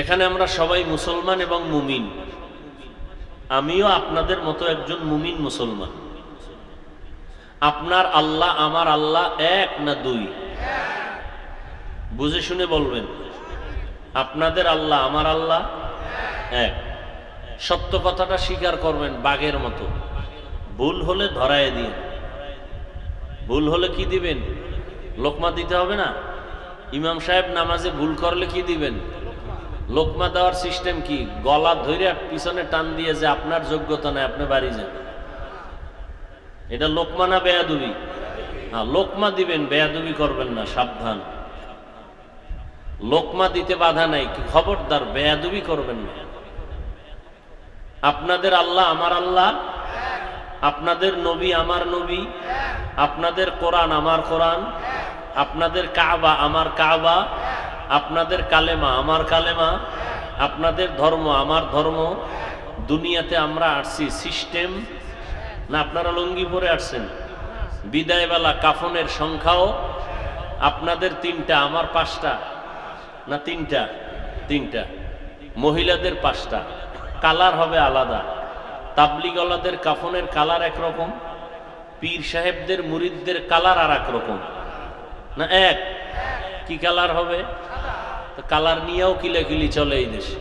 এখানে আমরা সবাই মুসলমান এবং মুমিন। আমিও আপনাদের মতো একজন মুমিন মুসলমান। আপনার আল্লাহ, আমার আল্লাহ এক না দুই? বুঝে শুনে বলবেন, আপনাদের আল্লাহ, আমার আল্লাহ এক। সত্য কথাটা স্বীকার করবেন বাঘের মতো। ভুল হলে ধরায় দিন। ভুল হলে কি দিবেন? লোকমা দিতে হবে না? ইমাম সাহেব নামাজে ভুল করলে কি দিবেন? লোকমা দেওয়ার সিস্টেম কি? গলা ধরে পিছনে টান দিয়ে যে আপনার যোগ্যতা নেই, আপনি বাড়ি যান। এটা লোকমা না বেয়াদুবি? হ্যাঁ লোকমা দিবেন, বেয়াদুবি করবেন না, সাবধান। লোকমা দিতে বাধা নাই, কি খবরদার, বেয়াদুবি করবেন না। আপনাদের আল্লাহ আমার আল্লাহ, আপনাদের নবী আমার নবী, আপনাদের কোরআন আমার কোরআন, আপনাদের কাবা আমার কাবা আপনাদের কালেমা আমার কালেমা, আপনাদের ধর্ম আমার ধর্ম, দুনিয়াতে আমরা আসছি সিস্টেম। না, আপনারা লঙ্গি পরে আসছেন। বিদায়বেলা কাফনের সংখ্যাও আপনাদের তিনটা, আমার পাঁচটা। না, তিনটা? তিনটা। মহিলাদের পাঁচটা। কালার হবে আলাদা। তাবলিগলাদের কাফনের কালার একরকম। পীর সাহেবদের, মুরিদদের কালার আর এক রকম। না, এক? কি কালার হবে? তো কালার নিয়েও কিলাকিলি চলে এই দেশে?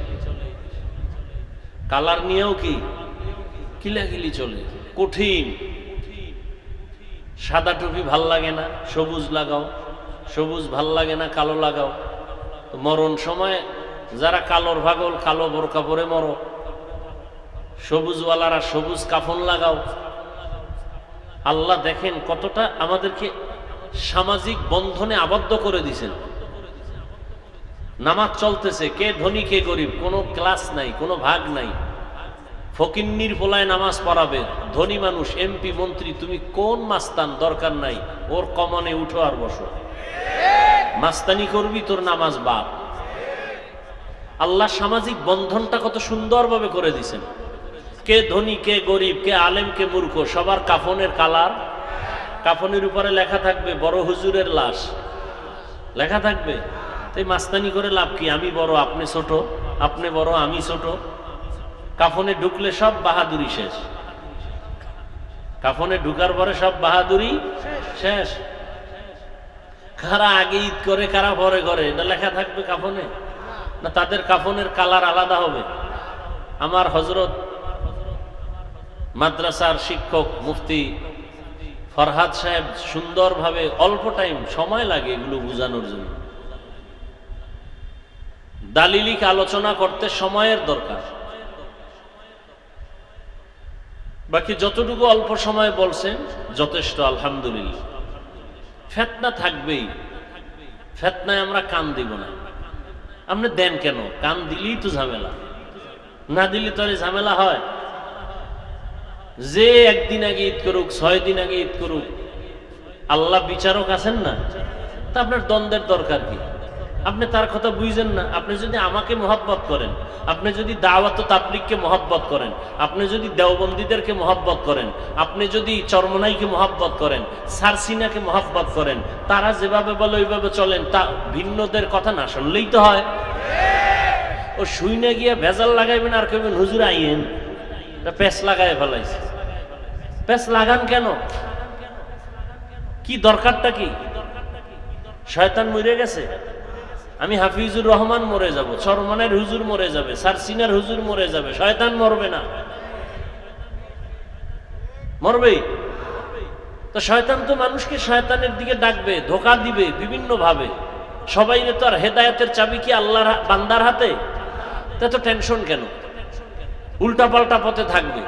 কালার নিয়েও কি? কিলাকিলি চলে? কঠিন। সাদা টুপি ভালো লাগে না, সবুজ লাগাও। সবুজ ভালো লাগে না, কালো লাগাও। মরণ সময় যারা কালোর ভাগল কালো বোরকা পরে মরো। সবুজওয়ালারা সবুজ কাফন লাগাও। আল্লাহ দেখেন কতটা আমাদেরকে সামাজিক বন্ধনে আবদ্ধ করে দিছেন নামাজ চলতেছে, কে ধনী, কে গরিব, কোনো ক্লাস নাই, কোনো ভাগ নাই। ফকিন্নির পোলায় নামাজ পড়াবে, ধনী মানুষ এমপি মন্ত্রী, তুমি কোন মাস্তান, দরকার নাই, ওর কমনে উঠো আর বসো। মাস্তানি করবি, তোর নামাজ বাপ আল্লাহ সামাজিক বন্ধনটা কত সুন্দরভাবে করে দিছেন। কে ধনী, কে গরিব, কে আলেম, কে মূর্খ, সবার কাফনের কালার। কাফনের উপরে লেখা থাকবে, বড় হুজুরের লাশ। লেখা থাকবে তাই মাস্তানি করে লাভ কি? আমি বড়, আপনি ছোট, আপনি বড়, আমি ছোট। কাফনে ঢুকলে সব বাহাদুরি শেষ। কাফনে ঢুকার পরে সব বাহাদুরি শেষ। কারা আগে ঈদ করে, কারা পরে করে, এটা লেখা থাকবে কাফনে? না, তাদের কাফনের কালার আলাদা হবে। আমার হজরত মাদ্রাসার শিক্ষক মুফতি ফরহাদ সাহেব সুন্দরভাবে অল্প টাইম সময় লাগে এগুলো বোঝানোর জন্য। দালিলিক আলোচনা করতে সময়ের দরকার। বাকি যতটুকু অল্প সময় বলছেন, যথেষ্ট, আলহামদুলিল্লাহ। ফেতনা থাকবেই। ফেতনায় আমরা কান দিব না। আপনি দেন কেন? কান দিলেই তো ঝামেলা। না দিলে তো ঝামেলা হয়। যে একদিন আগে ঈদ করুক, ছয় দিন আগে ঈদ করুক, আল্লাহ বিচারক আছেন না? তা আপনার দ্বন্দ্বের দরকার কি? আপনি তার কথা বুঝছেন না। আপনি যদি আমাকে মহাব্বত করেন, আপনি যদি দাওয়াত তাবলিককে মহাব্বত করেন, আপনি যদি দেওবন্দীদেরকে মহাব্বত করেন, আপনি যদি চরমনাইকে মহাব্বত করেন, সারসিনাকে মহাব্বত করেন, তারা যেভাবে বলে ওইভাবে চলেন, তা ভিন্নদের কথা না শুনলেই তো হয়। ও শুইনে গিয়ে ভেজাল লাগাইবেন আর কেবেন হুজুর, আইয়েন। পেস লাগাই ফেলাইছে। পেস লাগান কেন? কি দরকারটা কি? শয়তান মরে গেছে? আমি হাফিজুর রহমান মরে যাব চরমানের হুজুর মরে যাবে, সারসিনার হুজুর মরে যাবে, শয়তান মরবে না। মরবে? তো শয়তান তো মানুষকে শয়তানের দিকে ডাকবে, ধোকা দিবে বিভিন্ন ভাবে সবাই তো আর হেদায়তের চাবি কি আল্লাহর বান্দার হাতে? তা তো টেনশন কেন? উল্টা পাল্টা পথে থাকবে।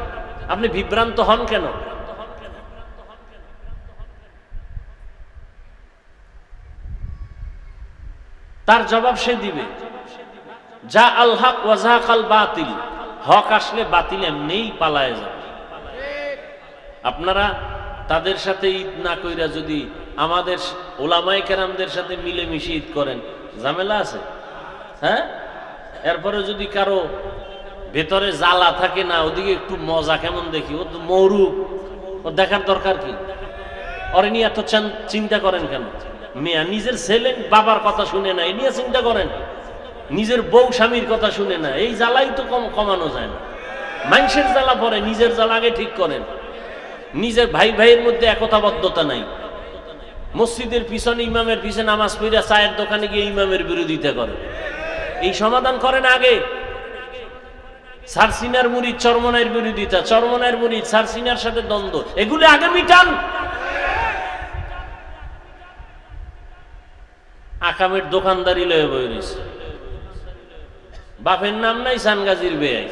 আপনি বিভ্রান্ত হন কেন? তার জবাব সে দিবে। যা আল্লাহ ওয়াজাকাল বাতিল, হক আসলে বাতিল এমনিই পালায় যাবে আপনারা তাদের সাথে ঈদ না কইরা যদি আমাদের ওলামাই কেরামদের সাথে মিলেমিশে ঈদ করেন, ঝামেলা আছে? হ্যাঁ? এরপরে যদি কারও ভেতরে জ্বালা থাকে না, ওদিকে একটু মজা কেমন দেখি, ও তো মৌরু ও দেখার দরকার কি? ওরে নিয়ে এত চিন্তা করেন কেন? মেয়া, নিজের ছেলে বাবার কথা শুনে না, এ নিয়ে চিন্তা করেন। নিজের বউ স্বামীর কথা শুনে না, এই জ্বালাই তো কম কমানো যায় না। মানুষের জ্বালা পরে, নিজের জ্বালা আগে ঠিক করেন। নিজের ভাই ভাইয়ের মধ্যে একতাবদ্ধতা নাই। মসজিদের পিছনে, ইমামের পিছনে নামাজ পড়া চায়ের দোকানে গিয়ে ইমামের বিরোধিতা করে। এই সমাধান করেন আগে। সারসিনার মুড়ি চরমনায়ের বিরোধিতা চরমনায়ের মুড়ি সারসিনার সাথে দ্বন্দ্ব, এগুলি আগে মিটান। আকামের দোকানদারি লয়ে বই রয়েছে। বাপের নাম নাই সানগাজির বেয়াই।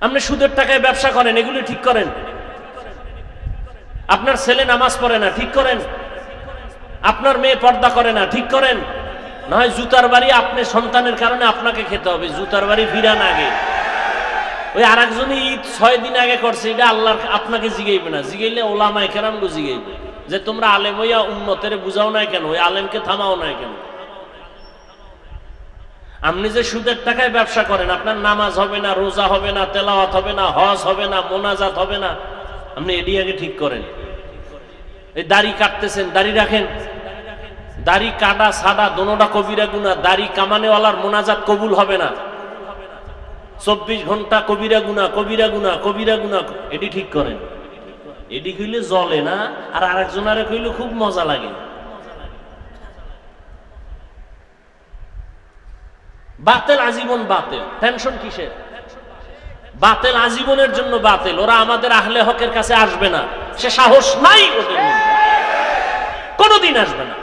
আপনি সুদের টাকায় ব্যবসা করেন, এগুলি ঠিক করেন। আপনার ছেলে নামাজ পড়ে না, ঠিক করেন। আপনার মেয়ে পর্দা করে না, ঠিক করেন। নয়, জুতার বাড়ি আপনি সন্তানের কারণে আপনাকে খেতে হবে। জুতার বাড়ি ফিরান আগে। ওই আর একজনই ঈদ ছয় দিন আগে করছে, এটা আল্লাহর আপনাকে জিগাইবে না। জিগাইলে ওলামায় কেরামগো জিগাইবে। যে তোমরা আলেম হইয়া উন্নতের বুঝাও না কেন? ওই আলেমকে থামাও না কেন? আপনি যে সুদের টাকায় ব্যবসা করেন, আপনার নামাজ হবে না, রোজা হবে না, তেলাওয়াত হবে না, হজ হবে না, মোনাজাত হবে না, আপনি এডি আগে ঠিক করেন। এই দাড়ি কাটতেছেন, দাড়ি রাখেন। দাড়ি কাটা, সাদা, দোনোটা কবিরা গুনা দাড়ি কামানেওয়ালার মোনাজাত কবুল হবে না। চব্বিশ ঘণ্টা কবিরা গুনা কবিরা গুনা কবিরা গুনা এটি ঠিক করেন। এটি কইলে জলে না, আর আরেকজনারে কইলে খুব মজা লাগে। বাতেল আজীবন বাতেল। টেনশন কিসের? বাতেল আজীবনের জন্য বাতেল। ওরা আমাদের আহলে হকের কাছে আসবে না। সে সাহস নাই। কোনোদিন আসবে না।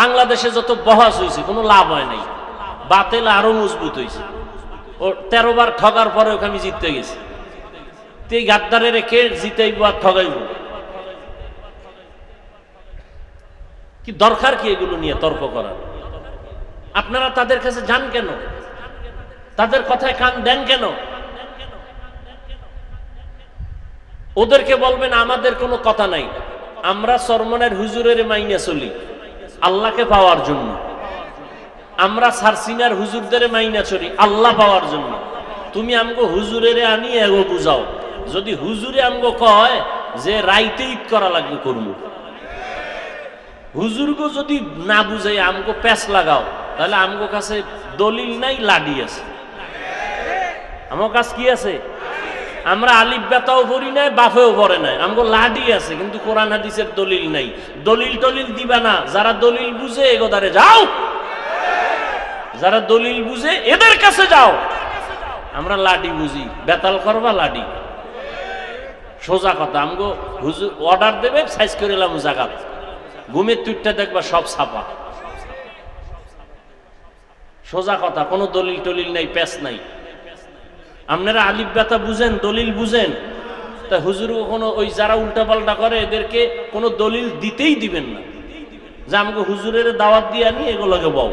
বাংলাদেশে যত বহাস হয়েছে কোনো লাভ হয় নাই। বাতেল আরও মজবুত হয়েছে ও তেরো বার ঠগার পরে আমি জিততে গেছি। তো এই গাদ্দারের কে জিতাইব আর ঠগাইব। কি দরকার কি এগুলো নিয়ে তর্ক করার? আপনারা তাদের কাছে যান কেন? তাদের কথায় কান দেন কেন? ওদেরকে বলবেন, আমাদের কোনো কথা নাই। আমরা সরমনের হুজুরের মাইনে চলি, আল্লাহকে পাওয়ার জন্য। আমরা সারসিনার হুজুরদের মাইনা চলি, আল্লাহ পাওয়ার জন্য। তুমি আমগো হুজুরের আনি এগো বুঝাও। যদি হুজুরে আমগো কয় যে রাইতে ঈদ করা লাগবে করব হুজুরগো যদি না বুঝাই আমগো প্যাচ লাগাও, তাহলে আমগো কাছে দলিল নাই, লাডি আছে। আমার কাছে কি আছে? আমরা আলিফ বেতাও পড়ি নাই, বাফেও পড়ে নাই। আমগো লাডি আছে, কিন্তু কোরআন হাদিসের দলিল নাই। দলিল টলিল দিবা না, যারা দলিল বুঝে এগোদারে যাও। যারা দলিল বুঝে এদের কাছে যাও। আমরা লাডি বুঝি, বেতাল করবা লাডি। সোজা কথা, আমগো হুজুর অর্ডার দেবে সাইজ করে এলাম জাগাত। ঘুমের তুইটা দেখবা সব ছাপা। সোজা কথা, কোনো দলিল টলিল নাই প্যাস নাই। আপনারা আলিফ ব্যথা বুঝেন, দলিল বুঝেন? তা হুজুর কোনো ওই যারা উল্টাপাল্টা করে, এদেরকে কোনো দলিল দিতেই দিবেন না। যে আমাকে হুজুরের দাওয়াত দিয়ে আনি এগুলোকে বউ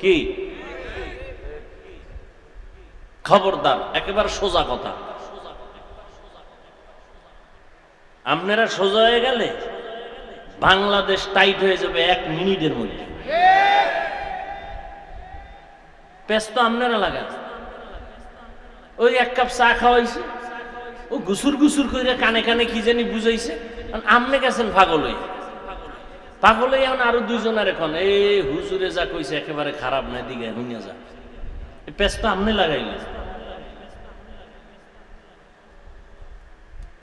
কি? খবরদার, একেবারে সোজা কথা। আপনারা সোজা হয়ে গেলে বাংলাদেশ টাইট হয়ে যাবে এক মিনিটের মধ্যে। পেস তো আপনারা লাগান। ওই এক কাপ চা খাওয়াইছে। ও গুসুর গুসুর করে কানে কানে কি জানি বুঝাইছে। আমনে গেছেন পাগল হয়ে পাগল এখন আরও দুইজনের এখন এই হুজুরে যা কইছে, একেবারে খারাপ নাই দিকে হুইয়া যা। পেস তো আমনে লাগাইলে